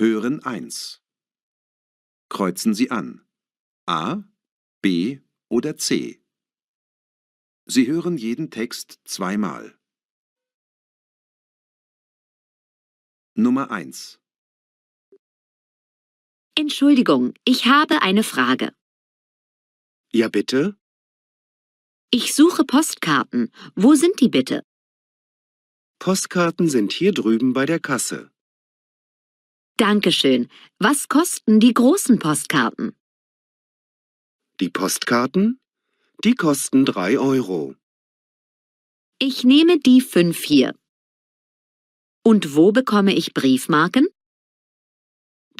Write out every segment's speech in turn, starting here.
Hören 1. Kreuzen Sie an. A, B oder C. Sie hören jeden Text zweimal. Nummer 1. Entschuldigung, ich habe eine Frage. Ja, bitte? Ich suche Postkarten. Wo sind die bitte? Postkarten sind hier drüben bei der Kasse. Dankeschön. Was kosten die großen Postkarten? Die Postkarten? Die kosten drei Euro. Ich nehme die fünf hier. Und wo bekomme ich Briefmarken?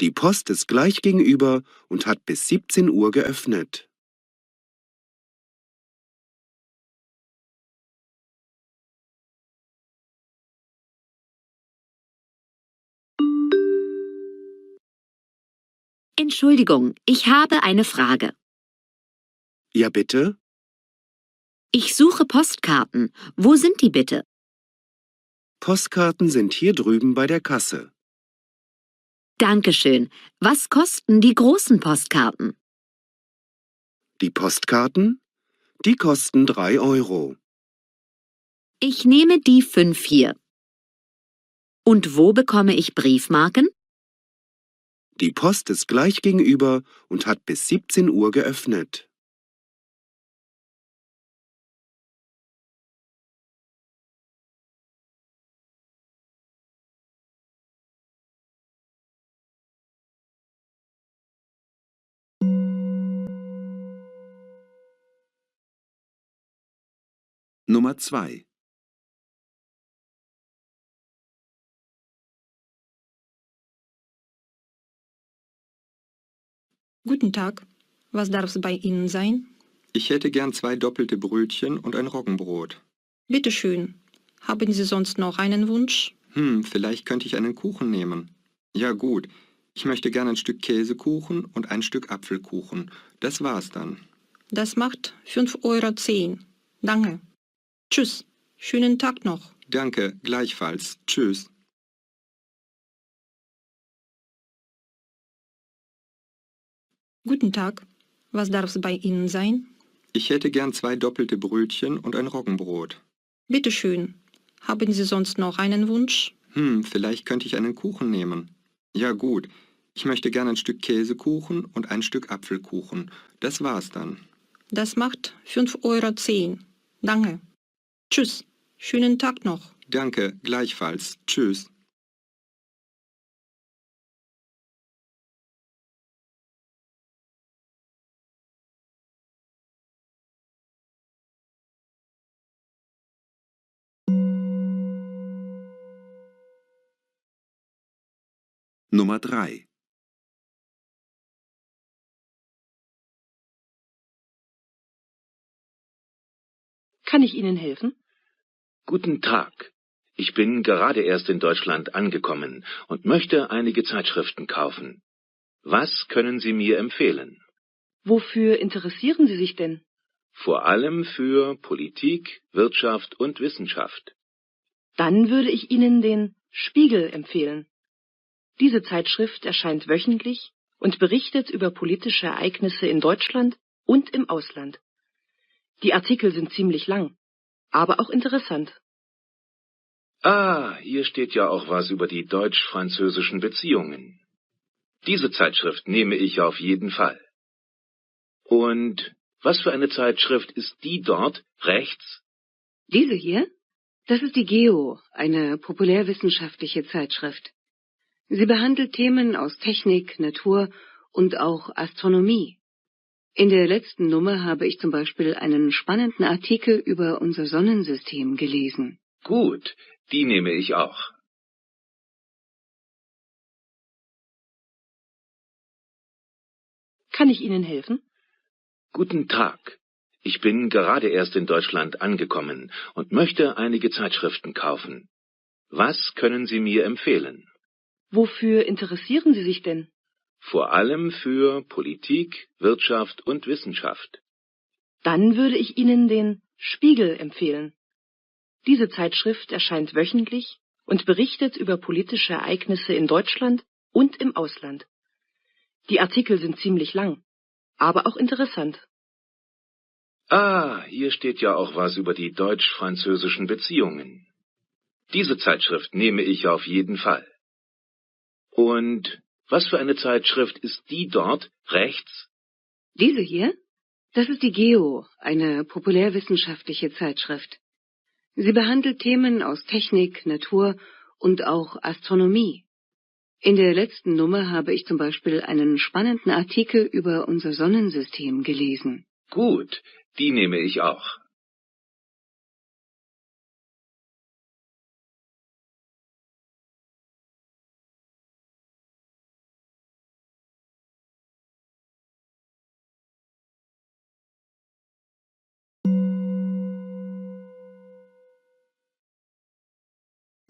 Die Post ist gleich gegenüber und hat bis 17 Uhr geöffnet. Entschuldigung, ich habe eine Frage. Ja, bitte? Ich suche Postkarten. Wo sind die bitte? Postkarten sind hier drüben bei der Kasse. Dankeschön. Was kosten die großen Postkarten? Die Postkarten? Die kosten drei Euro. Ich nehme die fünf hier. Und wo bekomme ich Briefmarken? Die Post ist gleich gegenüber und hat bis 17 Uhr geöffnet. Nummer 2. Guten Tag. Was darf es bei Ihnen sein? Ich hätte gern zwei doppelte Brötchen und ein Roggenbrot. Bitte schön. Haben Sie sonst noch einen Wunsch? Hm, vielleicht könnte ich einen Kuchen nehmen. Ja gut, ich möchte gern ein Stück Käsekuchen und ein Stück Apfelkuchen. Das war's dann. Das macht 5,10 Euro. Danke. Tschüss. Schönen Tag noch. Danke, gleichfalls. Tschüss. Guten Tag. Was darf es bei Ihnen sein? Ich hätte gern zwei doppelte Brötchen und ein Roggenbrot. Bitte schön. Haben Sie sonst noch einen Wunsch? Hm, vielleicht könnte ich einen Kuchen nehmen. Ja gut, ich möchte gern ein Stück Käsekuchen und ein Stück Apfelkuchen. Das war's dann. Das macht 5,10 Euro. Danke. Tschüss. Schönen Tag noch. Danke, gleichfalls. Tschüss. Nummer 3. Kann ich Ihnen helfen? Guten Tag. Ich bin gerade erst in Deutschland angekommen und möchte einige Zeitschriften kaufen. Was können Sie mir empfehlen? Wofür interessieren Sie sich denn? Vor allem für Politik, Wirtschaft und Wissenschaft. Dann würde ich Ihnen den Spiegel empfehlen. Diese Zeitschrift erscheint wöchentlich und berichtet über politische Ereignisse in Deutschland und im Ausland. Die Artikel sind ziemlich lang, aber auch interessant. Ah, hier steht ja auch was über die deutsch-französischen Beziehungen. Diese Zeitschrift nehme ich auf jeden Fall. Und was für eine Zeitschrift ist die dort rechts? Diese hier? Das ist die Geo, eine populärwissenschaftliche Zeitschrift. Sie behandelt Themen aus Technik, Natur und auch Astronomie. In der letzten Nummer habe ich zum Beispiel einen spannenden Artikel über unser Sonnensystem gelesen. Gut, die nehme ich auch. Kann ich Ihnen helfen? Guten Tag. Ich bin gerade erst in Deutschland angekommen und möchte einige Zeitschriften kaufen. Was können Sie mir empfehlen? Wofür interessieren Sie sich denn? Vor allem für Politik, Wirtschaft und Wissenschaft. Dann würde ich Ihnen den Spiegel empfehlen. Diese Zeitschrift erscheint wöchentlich und berichtet über politische Ereignisse in Deutschland und im Ausland. Die Artikel sind ziemlich lang, aber auch interessant. Ah, hier steht ja auch was über die deutsch-französischen Beziehungen. Diese Zeitschrift nehme ich auf jeden Fall. Und was für eine Zeitschrift ist die dort rechts? Diese hier? Das ist die Geo, eine populärwissenschaftliche Zeitschrift. Sie behandelt Themen aus Technik, Natur und auch Astronomie. In der letzten Nummer habe ich zum Beispiel einen spannenden Artikel über unser Sonnensystem gelesen. Gut, die nehme ich auch.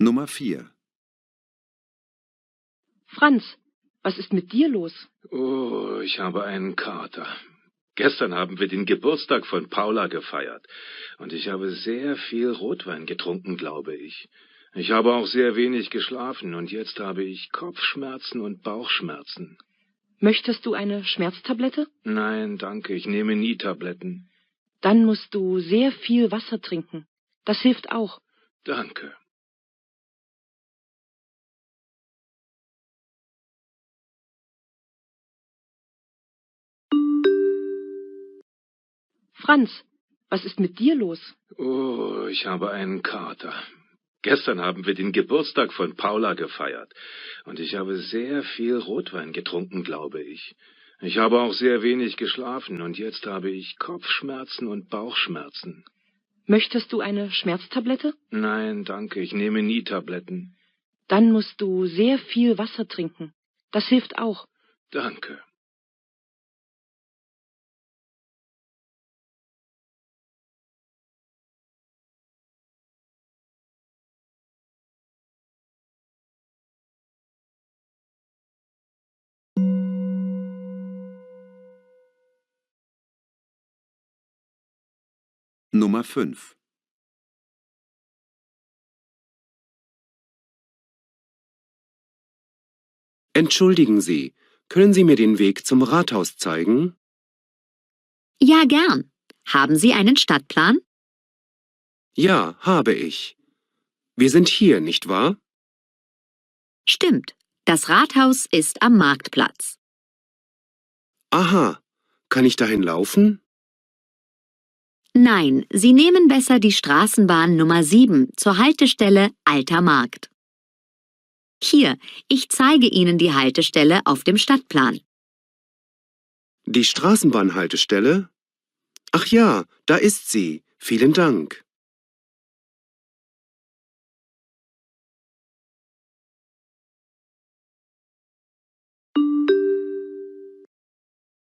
Nummer 4. Franz, was ist mit dir los? Oh, ich habe einen Kater. Gestern haben wir den Geburtstag von Paula gefeiert. Und ich habe sehr viel Rotwein getrunken, glaube ich. Ich habe auch sehr wenig geschlafen und jetzt habe ich Kopfschmerzen und Bauchschmerzen. Möchtest du eine Schmerztablette? Nein, danke, ich nehme nie Tabletten. Dann musst du sehr viel Wasser trinken. Das hilft auch. Danke. Franz, was ist mit dir los? Oh, ich habe einen Kater. Gestern haben wir den Geburtstag von Paula gefeiert. Und ich habe sehr viel Rotwein getrunken, glaube ich. Ich habe auch sehr wenig geschlafen und jetzt habe ich Kopfschmerzen und Bauchschmerzen. Möchtest du eine Schmerztablette? Nein, danke, ich nehme nie Tabletten. Dann musst du sehr viel Wasser trinken. Das hilft auch. Danke. Nummer 5. Entschuldigen Sie, können Sie mir den Weg zum Rathaus zeigen? Ja, gern. Haben Sie einen Stadtplan? Ja, habe ich. Wir sind hier, nicht wahr? Stimmt. Das Rathaus ist am Marktplatz. Aha, kann ich dahin laufen? Nein, Sie nehmen besser die Straßenbahn Nummer 7 zur Haltestelle Alter Markt. Hier, ich zeige Ihnen die Haltestelle auf dem Stadtplan. Die Straßenbahnhaltestelle? Ach ja, da ist sie. Vielen Dank.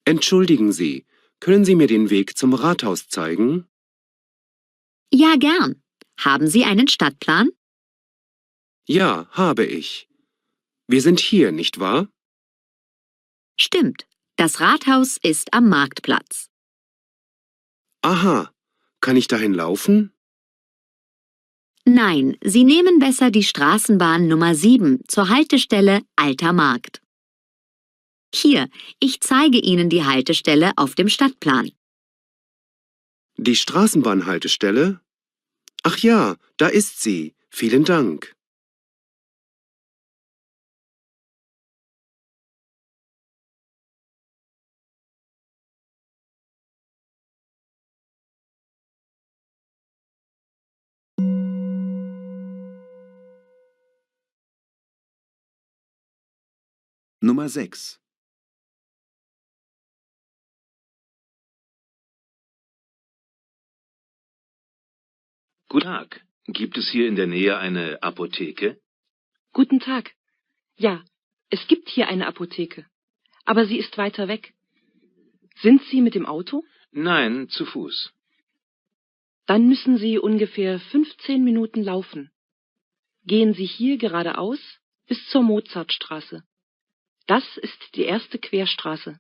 Entschuldigen Sie, können Sie mir den Weg zum Rathaus zeigen? Ja, gern. Haben Sie einen Stadtplan? Ja, habe ich. Wir sind hier, nicht wahr? Stimmt. Das Rathaus ist am Marktplatz. Aha, kann ich dahin laufen? Nein, Sie nehmen besser die Straßenbahn Nummer 7 zur Haltestelle Alter Markt. Hier, ich zeige Ihnen die Haltestelle auf dem Stadtplan. Die Straßenbahnhaltestelle? Ach ja, da ist sie. Vielen Dank. Nummer 6. Guten Tag. Gibt es hier in der Nähe eine Apotheke? Guten Tag. Ja, es gibt hier eine Apotheke. Aber sie ist weiter weg. Sind Sie mit dem Auto? Nein, zu Fuß. Dann müssen Sie ungefähr 15 Minuten laufen. Gehen Sie hier geradeaus bis zur Mozartstraße. Das ist die erste Querstraße.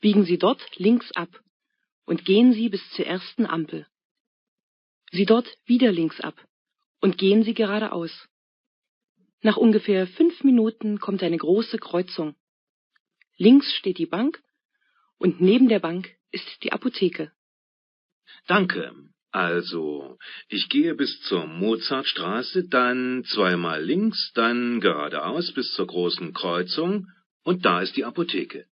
Biegen Sie dort links ab und gehen Sie bis zur ersten Ampel. Sie dort wieder links ab und gehen Sie geradeaus. Nach ungefähr fünf Minuten kommt eine große Kreuzung. Links steht die Bank und neben der Bank ist die Apotheke. Danke. Also, ich gehe bis zur Mozartstraße, dann zweimal links, dann geradeaus bis zur großen Kreuzung und da ist die Apotheke.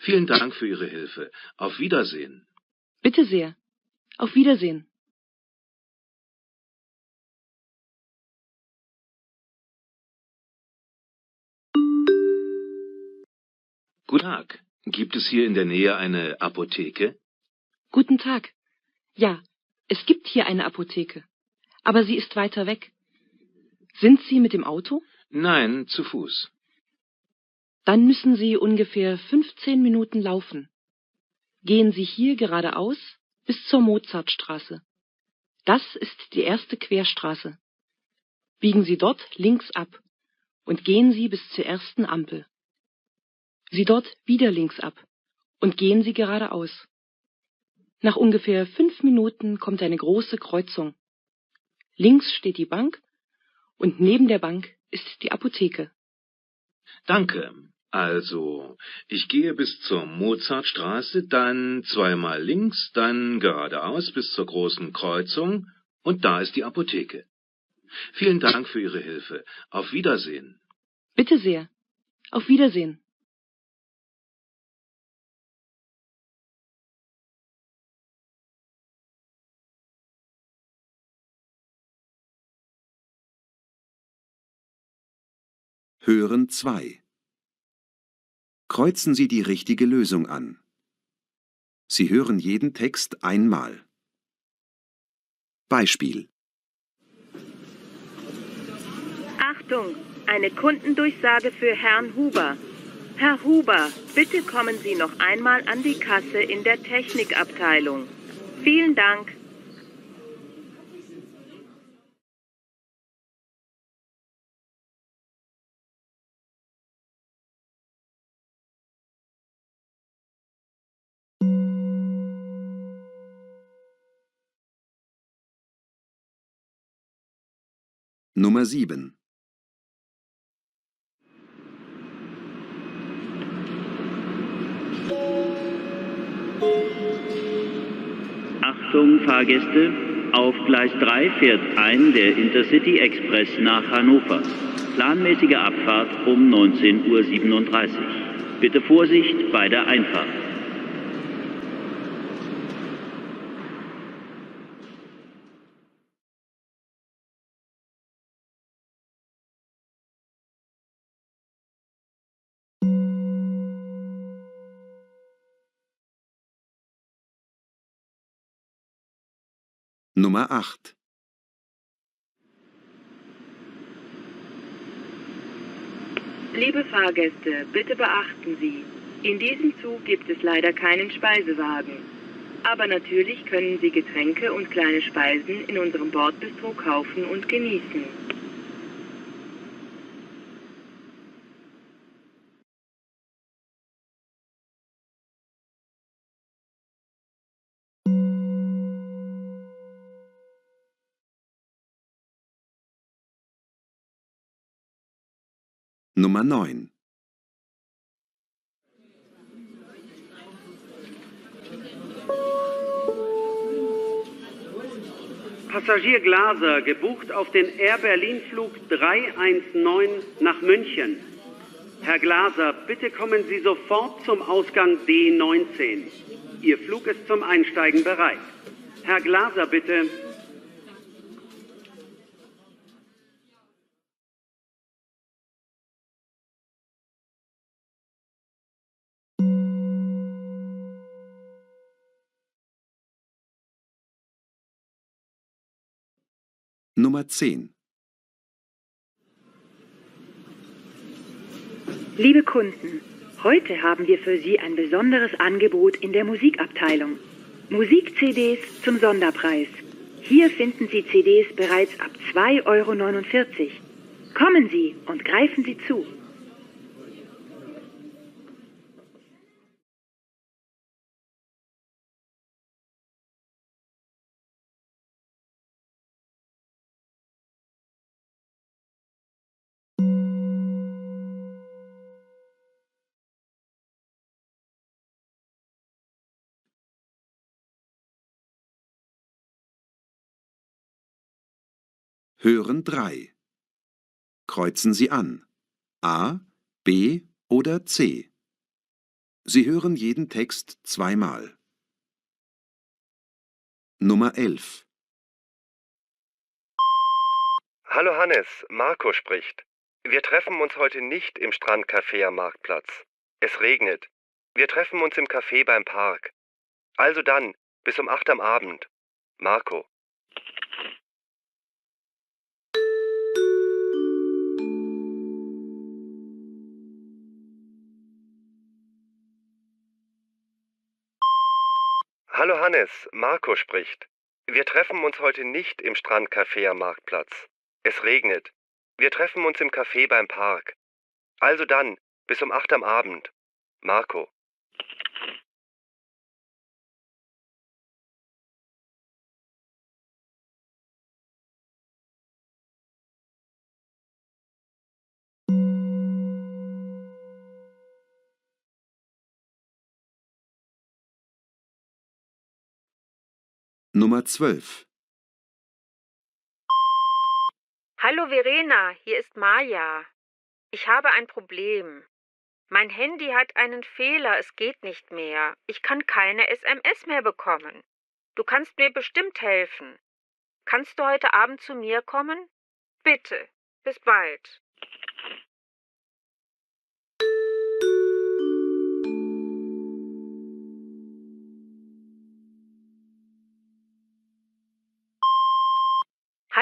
Vielen Dank für Ihre Hilfe. Auf Wiedersehen. Bitte sehr. Auf Wiedersehen. Guten Tag. Gibt es hier in der Nähe eine Apotheke? Guten Tag. Ja, es gibt hier eine Apotheke, aber sie ist weiter weg. Sind Sie mit dem Auto? Nein, zu Fuß. Dann müssen Sie ungefähr 15 Minuten laufen. Gehen Sie hier geradeaus bis zur Mozartstraße. Das ist die erste Querstraße. Biegen Sie dort links ab und gehen Sie bis zur ersten Ampel. Sie dort wieder links ab und gehen Sie geradeaus. Nach ungefähr fünf Minuten kommt eine große Kreuzung. Links steht die Bank und neben der Bank ist die Apotheke. Danke. Also, ich gehe bis zur Mozartstraße, dann zweimal links, dann geradeaus bis zur großen Kreuzung und da ist die Apotheke. Vielen Dank für Ihre Hilfe. Auf Wiedersehen. Bitte sehr. Auf Wiedersehen. Hören 2. Kreuzen Sie die richtige Lösung an. Sie hören jeden Text einmal. Beispiel. Achtung, eine Kundendurchsage für Herrn Huber. Herr Huber, bitte kommen Sie noch einmal an die Kasse in der Technikabteilung. Vielen Dank. Nummer 7. Achtung Fahrgäste, auf Gleis 3 fährt ein der Intercity Express nach Hannover. Planmäßige Abfahrt um 19.37 Uhr. Bitte Vorsicht bei der Einfahrt. Nummer 8. Liebe Fahrgäste, bitte beachten Sie, in diesem Zug gibt es leider keinen Speisewagen. Aber natürlich können Sie Getränke und kleine Speisen in unserem Bordbistro kaufen und genießen. Nummer 9. Passagier Glaser, gebucht auf den Air Berlin Flug 319 nach München. Herr Glaser, bitte kommen Sie sofort zum Ausgang D19. Ihr Flug ist zum Einsteigen bereit. Herr Glaser, bitte. Nummer 10. Liebe Kunden, heute haben wir für Sie ein besonderes Angebot in der Musikabteilung. Musik-CDs zum Sonderpreis. Hier finden Sie CDs bereits ab 2,49 Euro. Kommen Sie und greifen Sie zu. Hören 3. Kreuzen Sie an. A, B oder C. Sie hören jeden Text zweimal. Nummer 11. Hallo Hannes, Marco spricht. Wir treffen uns heute nicht im Strandcafé am Marktplatz. Es regnet. Wir treffen uns im Café beim Park. Also dann, bis um 8 am Abend. Marco. Hallo Hannes, Marco spricht. Wir treffen uns heute nicht im Strandcafé am Marktplatz. Es regnet. Wir treffen uns im Café beim Park. Also dann, bis um 8 am Abend. Marco. Nummer 12. Hallo Verena, hier ist Maja. Ich habe ein Problem. Mein Handy hat einen Fehler, es geht nicht mehr. Ich kann keine SMS mehr bekommen. Du kannst mir bestimmt helfen. Kannst du heute Abend zu mir kommen? Bitte. Bis bald.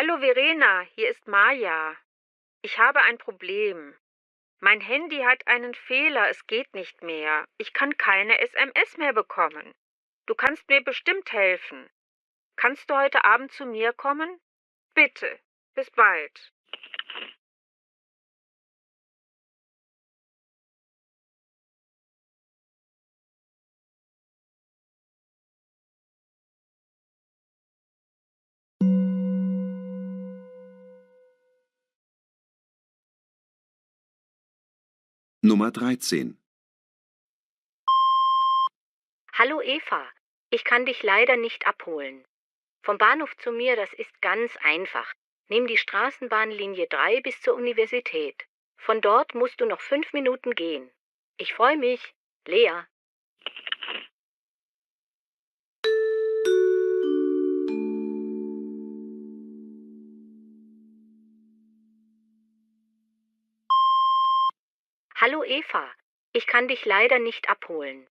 Hallo Verena, hier ist Maja. Ich habe ein Problem. Mein Handy hat einen Fehler, es geht nicht mehr. Ich kann keine SMS mehr bekommen. Du kannst mir bestimmt helfen. Kannst du heute Abend zu mir kommen? Bitte. Bis bald. Nummer 13. Hallo Eva, ich kann dich leider nicht abholen. Vom Bahnhof zu mir, das ist ganz einfach. Nimm die Straßenbahnlinie 3 bis zur Universität. Von dort musst du noch fünf Minuten gehen. Ich freue mich. Lea. Eva, ich kann dich leider nicht abholen.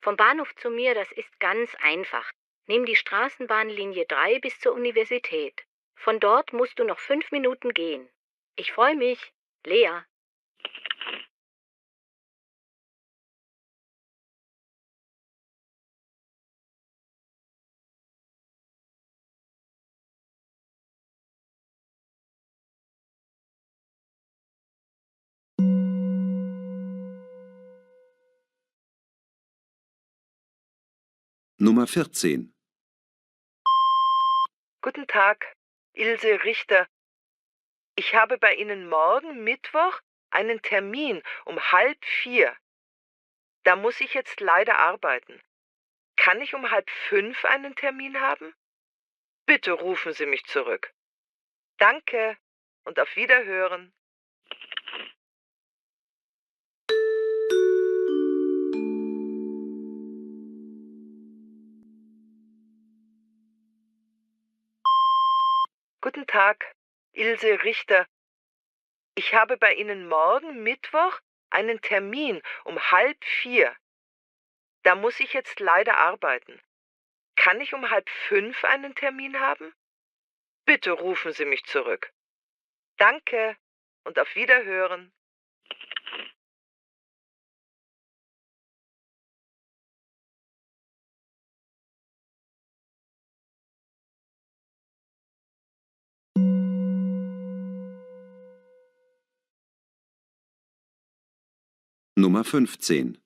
Vom Bahnhof zu mir, das ist ganz einfach. Nimm die Straßenbahnlinie 3 bis zur Universität. Von dort musst du noch fünf Minuten gehen. Ich freue mich. Lea. Nummer 14. Guten Tag, Ilse Richter. Ich habe bei Ihnen morgen Mittwoch einen Termin um halb vier. Da muss ich jetzt leider arbeiten. Kann ich um halb fünf einen Termin haben? Bitte rufen Sie mich zurück. Danke und auf Wiederhören. Guten Tag, Ilse Richter. Ich habe bei Ihnen morgen Mittwoch einen Termin um halb vier. Da muss ich jetzt leider arbeiten. Kann ich um halb fünf einen Termin haben? Bitte rufen Sie mich zurück. Danke und auf Wiederhören. Nummer 15.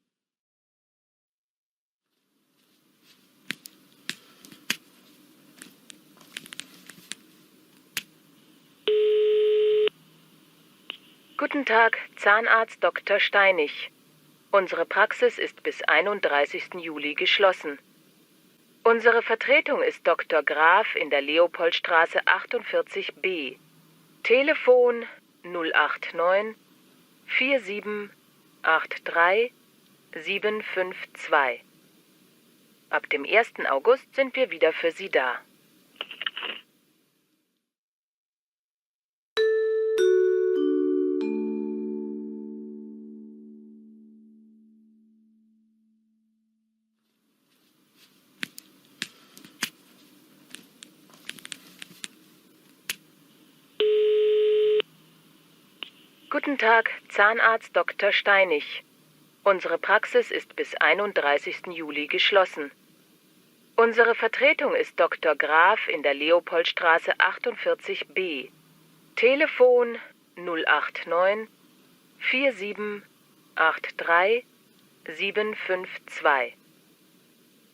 Guten Tag, Zahnarzt Dr. Steinig. Unsere Praxis ist bis 31. Juli geschlossen. Unsere Vertretung ist Dr. Graf in der Leopoldstraße 48b. Telefon 089 4783 752. Ab dem 1. August sind wir wieder für Sie da. Guten Tag, Zahnarzt Dr. Steinig. Unsere Praxis ist bis 31. Juli geschlossen. Unsere Vertretung ist Dr. Graf in der Leopoldstraße 48b. Telefon 089 4783 752.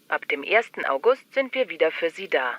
Ab dem 1. August sind wir wieder für Sie da.